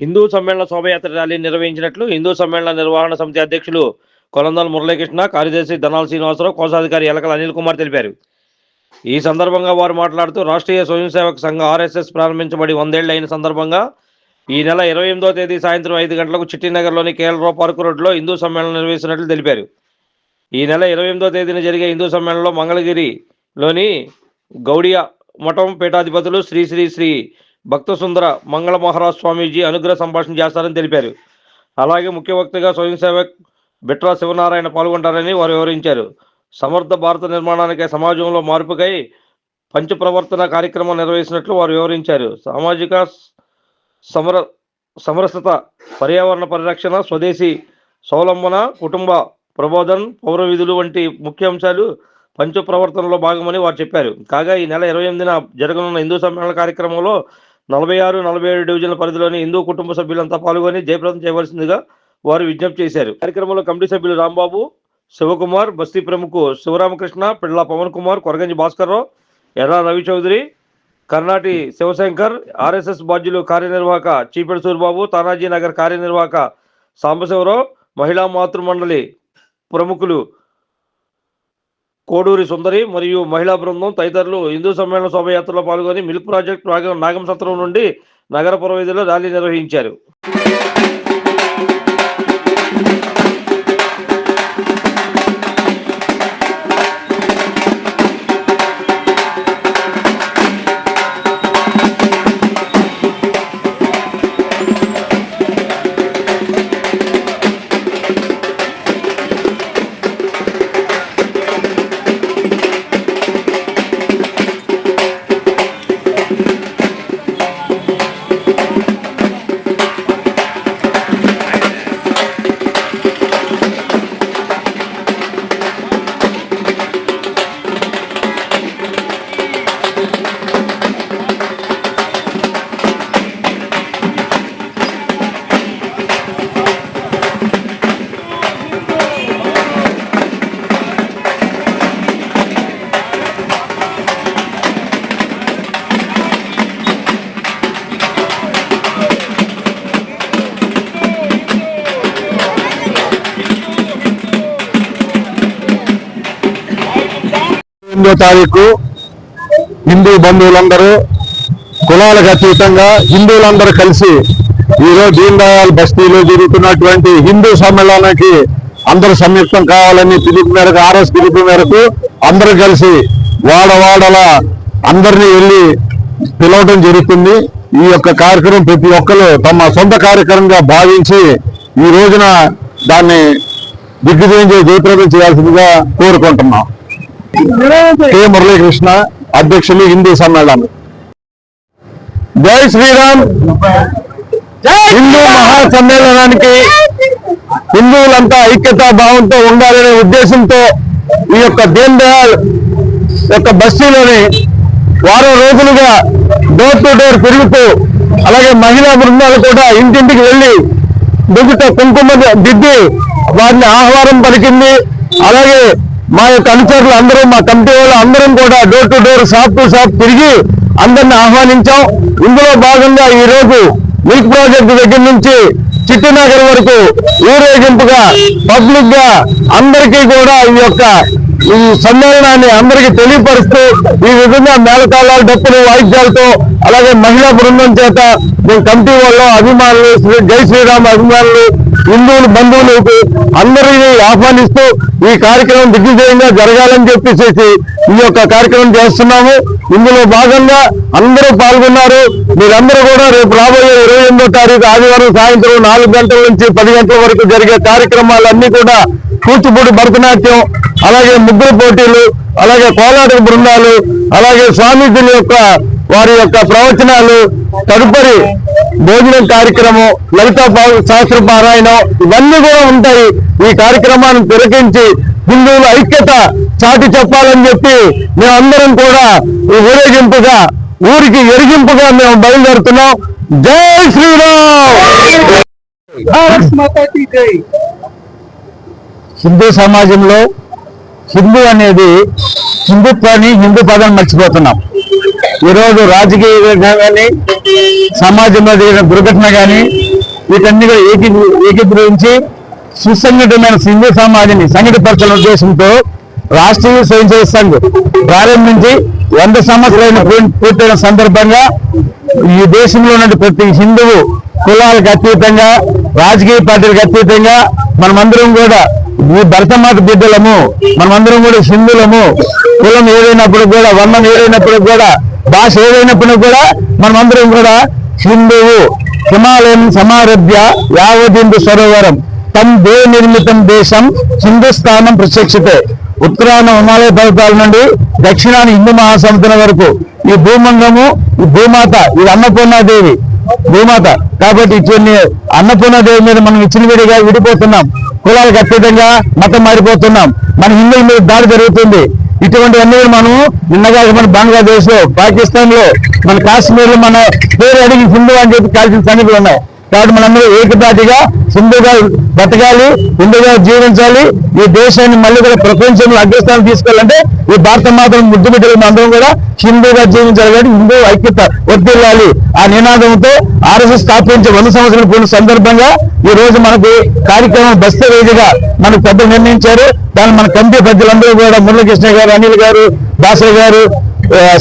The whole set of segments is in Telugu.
హిందూ సమ్మేళన శోభయాత్ర ర్యాలీ నిర్వహించినట్లు హిందూ సమ్మేళన నిర్వహణ సమితి అధ్యక్షులు కొలందల మురళీకృష్ణ కార్యదర్శి ధనాల శ్రీనివాసరావు కోశాధికారి ఎలకల అనిల్ కుమార్ తెలిపారు. ఈ సందర్భంగా వారు మాట్లాడుతూ రాష్ట్రీయ స్వయం సేవక సంఘం ఆర్ఎస్ఎస్ ప్రారంభించబడి వందేళ్ళు అయిన సందర్భంగా ఈ నెల ఇరవై ఎనిమిదో తేదీ సాయంత్రం ఐదు గంటలకు చిట్టినగర్లోని కేఎల్రావు పార్కు రోడ్లో హిందూ సమ్మేళనం నిర్వహిస్తున్నట్లు తెలిపారు. ఈ నెల ఇరవై ఎనిమిదో తేదీన జరిగే హిందూ సమ్మేళనంలో మంగళగిరిలోని గౌడియా మఠం పీఠాధిపతులు శ్రీ శ్రీ శ్రీ భక్త సుందర మంగళ మహారాజ్ స్వామీజీ అనుగ్రహ సంభాషణ చేస్తారని తెలిపారు. అలాగే ముఖ్య వక్తగా స్వయం సేవక్ బిట్రా శివనారాయణ పాల్గొంటారని వారు వివరించారు. సమర్థ భారత నిర్మాణానికై సమాజంలో మార్పుకై పంచప్రవర్తన కార్యక్రమం నిర్వహిస్తున్నట్లు వారు వివరించారు. సామాజిక సమర సమరసత పర్యావరణ పరిరక్షణ స్వదేశీ స్వావలంబన కుటుంబ ప్రబోధన్ పౌర విధులు వంటి ముఖ్య అంశాలు పంచప్రవర్తనలో భాగమని వారు చెప్పారు. కాగా ఈ నెల ఇరవై ఎనిమిదిన జరగనున్న హిందూ సమ్మేళన కార్యక్రమంలో నలభై ఆరు నలభై ఏడు డివిజన్ల పరిధిలోని హిందూ కుటుంబ సభ్యులంతా పాల్గొని జయప్రదం చేయవలసిందిగా వారు విజ్ఞప్తి చేశారు. కార్యక్రమంలో కమిటీ సభ్యులు రాంబాబు శివకుమార్ బస్తీ ప్రముఖు శివరామకృష్ణ పిళ్ళ పవన్ కుమార్ కొరగంజి భాస్కర్రావు ఎర్ర రవి చౌదరి కర్ణాటి శివశంకర్ ఆర్ఎస్ఎస్ బాధ్యులు కార్యనిర్వాహక చీపెడు సూరిబాబు తానాజీ నగర్ కార్యనిర్వాహక సాంబశివరావు మహిళా మాతృమండలి ప్రముఖులు కోడూరి సుందరి మరియు మహిళా బృందం తదితరులు హిందూ సమ్మేళన శోభయాత్రలో పాల్గొని మిల్క్ ప్రాజెక్ట్ నాగం సత్రం నుండి నగర పురవీధిలో ర్యాలీ నిర్వహించారు. ఎనిమిదో తారీఖు హిందూ బంధువులందరూ కులాలకు అతీతంగా హిందువులందరూ కలిసి ఈరోజు దీన్ దయాళ్ బస్తీలో జరుగుతున్నటువంటి హిందూ సమ్మేళనానికి అందరూ సంయుక్తం కావాలని పిలుపు మేరకు ఆర్ఎస్ పిలుపు మేరకు అందరూ కలిసి వాడవాడల అందరినీ వెళ్ళి పిలవడం జరుగుతుంది. ఈ యొక్క కార్యక్రమం ప్రతి ఒక్కరు తమ సొంత కార్యక్రమంగా భావించి ఈ రోజున దాన్ని దిగ్విజయం చేసి జయప్రదం చేయాల్సిందిగా కోరుకుంటున్నాం. కె మురళీకృష్ణ అధ్యక్షులు హిందూ సమ్మేళనం. జై శ్రీరామ్. హిందూ మహాసమ్మేళనానికి హిందువులంతా ఐక్యతా భావంతో ఉండాలనే ఉద్దేశంతో ఈ యొక్క దీన్ దయాళ్ యొక్క బస్తీలోని వారం రోజులుగా డోర్ టు డోర్ తిరుగుతూ అలాగే మహిళా బృందాలు కూడా ఇంటింటికి వెళ్ళి దుగ్గుతో కుంకుమ దిద్ది వారిని ఆహ్వానం పలికింది. అలాగే మా యొక్క అనుచరులు అందరూ మా కమిటీ వాళ్ళు అందరం కూడా door to door shop to shop తిరిగి అందరిని ఆహ్వానించాం. ఇందులో భాగంగా ఈ రోజు మిల్క్ ప్రాజెక్టు దగ్గర నుంచి చిట్టినగర్ వరకు ఊరేగింపుగా పబ్లిక్గా అందరికీ కూడా ఈ యొక్క ఈ సమ్మేళనాన్ని అందరికీ తెలియపరుస్తూ ఈ విధంగా మేళతాళాలు డప్పులు వాయిద్యాలతో అలాగే మహిళా బృందం చేత మేము కమిటీ వాళ్ళు అభిమానులు శ్రీ జై శ్రీరామ్ అభిమానులు హిందువులు బంధువులకు అందరినీ ఆహ్వానిస్తూ ఈ కార్యక్రమం దిగ్విజయంగా జరగాలని చెప్పేసి ఈ యొక్క కార్యక్రమం చేస్తున్నాము. ఇందులో భాగంగా అందరూ పాల్గొన్నారు. మీరందరూ కూడా రేపు రాబోయే ఇరవై ఎనిమిదో తారీఖు ఆదివారం సాయంత్రం నాలుగు గంటల నుంచి పది గంటల వరకు జరిగే కార్యక్రమాలన్నీ కూడా కూచిపూడి భరతనాట్యం అలాగే ముగ్గురు పోటీలు అలాగే కోలాట బృందాలు అలాగే స్వామీజీల యొక్క వారి యొక్క ప్రవచనాలు తదుపరి భోజనం కార్యక్రమం లలిత శాస్త్ర పారాయణం ఇవన్నీ కూడా ఉంటాయి. ఈ కార్యక్రమాన్ని తిరగించి హిందువుల ఐక్యత చాటి చెప్పాలని చెప్పి మేమందరం కూడా ఊరేగింపుగా ఊరికి ఎరిగింపుగా మేము బయలుదేరుతున్నాం. జై శ్రీరామ్! హిందూ సమాజంలో హిందూ అనేది హిందుత్వాన్ని హిందూ పదాన్ని మర్చిపోతున్నాం. ఈరోజు రాజకీయంగా కానీ సమాజంలో జరిగిన దుర్ఘటన కానీ వీటన్ని కూడా ఏకీ ఏకీకరించి సుసంఘటితమైన సింధు సమాజాన్ని సంఘటితపరచాలనే ఉద్దేశంతో రాష్ట్రీయ స్వయం సేవ సంఘ్ ప్రారంభించి వంద సంవత్సరాలు పూర్తయిన సందర్భంగా ఈ దేశంలో ఉన్న ప్రతి హిందువు కులాలకు అతీతంగా రాజకీయ పార్టీలకు అతీతంగా మనమందరం కూడా ఈ భరతమాత బిడ్డలము మనమందరం కూడా హిందువులము కులం ఏదైనప్పుడు కూడా వర్ణం ఏదైనప్పుడు కూడా భాష ఏదైనప్పుడు కూడా మనమందరం కూడా హిందువు హిమాలయం సమారభ్య యావదిందు సరోవరం తమ్ దే నిర్మితం దేశం హిందుస్థానం ప్రత్యక్షతే. ఉత్తరాన హిమాలయ పర్వతాల నుండి దక్షిణాన హిందూ మహాసముద్రం వరకు ఈ భూమంగము ఈ భూమాత ఇది అన్నపూర్ణాదేవి భూమాత. కాబట్టి ఇటువంటి అన్నపూర్ణాదేవి మీద మనం ఇచ్చిన విడిగా విడిపోతున్నాం. కులాలకు అతీతంగా మతం మారిపోతున్నాం. మన హిందువుల మీద దాడి జరుగుతుంది. ఇటువంటివన్నీ కూడా మనం నిన్నగా మన బంగ్లాదేశ్లో పాకిస్తాన్లో మన కాశ్మీర్లో మన పేరు అడిగి హిందూ అని చెప్పి కాల్చిన సంగతులు ఉన్నాయి. కాబట్టి మనందరూ ఏకపాటిగా హిందూగా బతకాలి హిందూగా జీవించాలి. ఈ దేశాన్ని మళ్ళీ కూడా ప్రపంచంలో అగ్రస్థానం తీసుకెళ్ళాలంటే ఈ భారత మాత్రం ముద్దు బిడ్డలు అందరం కూడా హిందూగా జీవించాలి కాబట్టి హిందూ ఐక్యత వర్తిల్లాలి ఆ నినాదంతో ఆర్ఎస్ఎస్ స్థాపించే వంద సంవత్సరాల పూర్ణ సందర్భంగా ఈ రోజు మనకు కార్యక్రమం బస్త వేదిగా మనకు పెద్ద నిర్ణయించారు. దాన్ని మన కమిటీ పెద్దలందరూ కూడా మురళకృష్ణ గారు అనిల్ గారు దాసరి గారు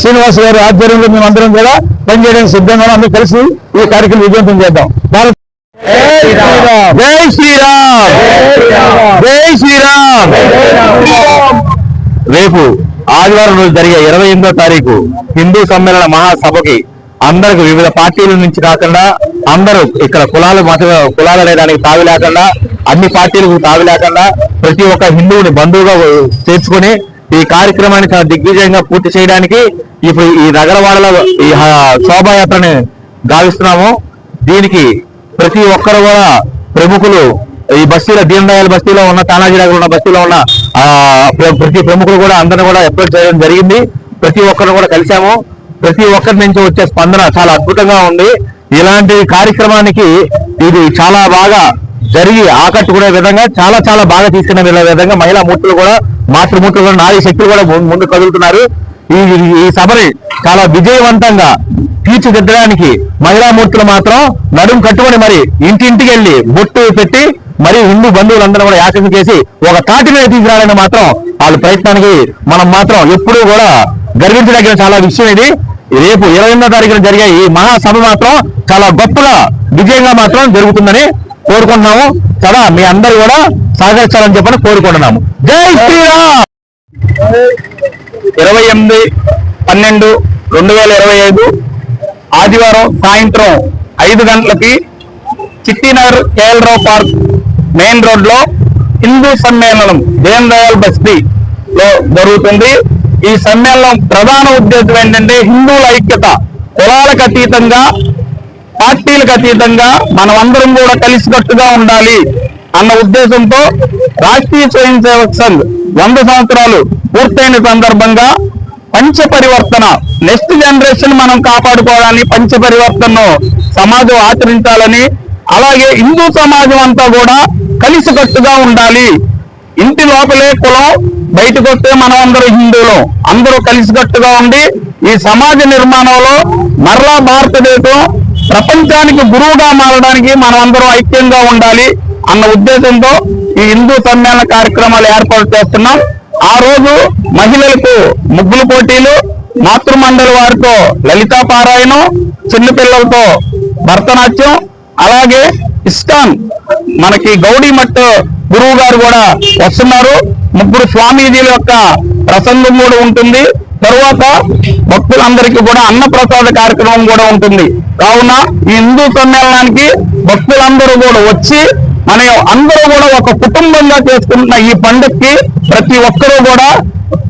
శ్రీనివాస్ గారు ఆధ్వర్యంలో మేము అందరం కూడా పనిచేయడానికి సిద్ధంగా. అందరూ కలిసి ఈ కార్యక్రమం విజయవంతం చేద్దాం. భారత్ జై శ్రీరామ్. జై శ్రీరామ్. రేపు ఆదివారం రోజు జరిగే ఇరవై ఎనిమిదో తారీఖు హిందూ సమ్మేళన మహాసభకి అందరికి వివిధ పార్టీల నుంచి కాకుండా అందరూ ఇక్కడ కులాలు మత కులాలు అనేదానికి తావి లేకుండా అన్ని పార్టీలకు తావి లేకుండా ప్రతి ఒక్క హిందువుని బంధువుగా చేర్చుకొని ఈ కార్యక్రమాన్ని చాలా దిగ్విజయంగా పూర్తి చేయడానికి ఇప్పుడు ఈ నగరవాడలో ఈ శోభాయాత్రని గావిస్తున్నాము. దీనికి ప్రతి ఒక్కరు కూడా ప్రముఖులు ఈ బస్తీలో దీన్ దయాళ్ బస్తీలో ఉన్న తానాజీ నగర్ ఉన్న బస్తీలో ఉన్న ప్ర- ప్రతి ప్రముఖులు కూడా అందరిని కూడా అప్రోచ్ చేయడం జరిగింది. ప్రతి ఒక్కరిని కూడా కలిశాము. ప్రతి ఒక్కరి నుంచి వచ్చే స్పందన చాలా అద్భుతంగా ఉంది. ఇలాంటి కార్యక్రమానికి ఇది చాలా బాగా జరిగి ఆకట్టుకునే విధంగా చాలా చాలా బాగా తీసుకునే విధంగా మహిళా మూర్తులు కూడా మాతృమూర్తులు కూడా నారీ శక్తులు కూడా ముందు కదులుతున్నారు. ఈ ఈ- సభని చాలా విజయవంతంగా తీర్చిదిద్దడానికి మహిళా మూర్తులు మాత్రం నడుం కట్టుకొని మరి ఇంటింటికి వెళ్ళి బొట్టు పెట్టి మరి హిందూ బంధువులందరూ కూడా యాచన చేసి ఒక తాటి మీద తీసుకురావాలని మాత్రం వాళ్ళ ప్రయత్నానికి మనం మాత్రం ఎప్పుడూ కూడా గర్వించదగిన చాలా విషయం ఇది. రేపు ఇరవై ఎనిమిదో తారీఖున జరిగే ఈ మహాసభ మాత్రం చాలా గొప్పగా విజయంగా మాత్రం జరుగుతుందని కోరుకుంటున్నాము కదా? మీ అందరు కూడా సహకరించాలని చెప్పని కోరుకుంటున్నాము. జై శ్రీరామ్! ఇరవై ఎనిమిది పన్నెండు రెండు వేల ఇరవై ఐదు ఆదివారం సాయంత్రం ఐదు గంటలకి చిట్టినగర్ కేఎల్రావు పార్క్ మెయిన్ రోడ్లో హిందూ సమ్మేళనం దీన్ దయాల్ బస్తీ లో జరుగుతుంది. ఈ సమ్మేళనం ప్రధాన ఉద్దేశం ఏంటంటే హిందువుల ఐక్యత కులాలకు అతీతంగా పార్టీలకు అతీతంగా మనమందరం కూడా కలిసికట్టుగా ఉండాలి అన్న ఉద్దేశంతో రాష్ట్రీయ స్వయం సేవక్ సంఘ్ వంద సంవత్సరాలు పూర్తయిన సందర్భంగా పంచ పరివర్తన నెక్స్ట్ జనరేషన్ మనం కాపాడుకోవడానికి పంచ పరివర్తనను సమాజం ఆచరించాలని అలాగే హిందూ సమాజం అంతా కూడా కలిసికట్టుగా ఉండాలి. ఇంటి లోపలే కులం బయటకు వస్తే మనం అందరూ హిందువులం. అందరూ కలిసికట్టుగా ఉండి ఈ సమాజ నిర్మాణంలో మరలా భారతదేశం ప్రపంచానికి గురువుగా మారడానికి మనమందరం ఐక్యంగా ఉండాలి అన్న ఉద్దేశంతో ఈ హిందూ సమ్మేళన కార్యక్రమాలు ఏర్పాటు చేస్తున్నాం. ఆ రోజు మహిళలకు ముగ్గులు పోటీలు మాతృమండలి వారితో లలితా పారాయణం చిన్నపిల్లలతో భరతనాట్యం అలాగే ఇస్కాన్ మనకి గౌడీ మట్ గురువు గారు కూడా వస్తున్నారు. ముగ్గురు స్వామీజీల యొక్క ప్రసంగం కూడా ఉంటుంది. తరువాత భక్తులందరికీ కూడా అన్నప్రసాద కార్యక్రమం కూడా ఉంటుంది. కావున ఈ హిందూ సమ్మేళనానికి భక్తులందరూ కూడా వచ్చి మన అందరూ కూడా ఒక కుటుంబంగా చేసుకుంటున్న ఈ పండుగకి ప్రతి ఒక్కరూ కూడా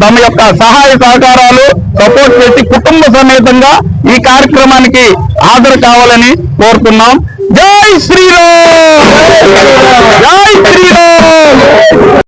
తమ యొక్క సహాయ సహకారాలు సపోర్ట్ చేసి కుటుంబ సమేతంగా ఈ కార్యక్రమానికి హాజరు కావాలని కోరుతున్నాం. జై శ్రీరామ్! జై శ్రీరామ్!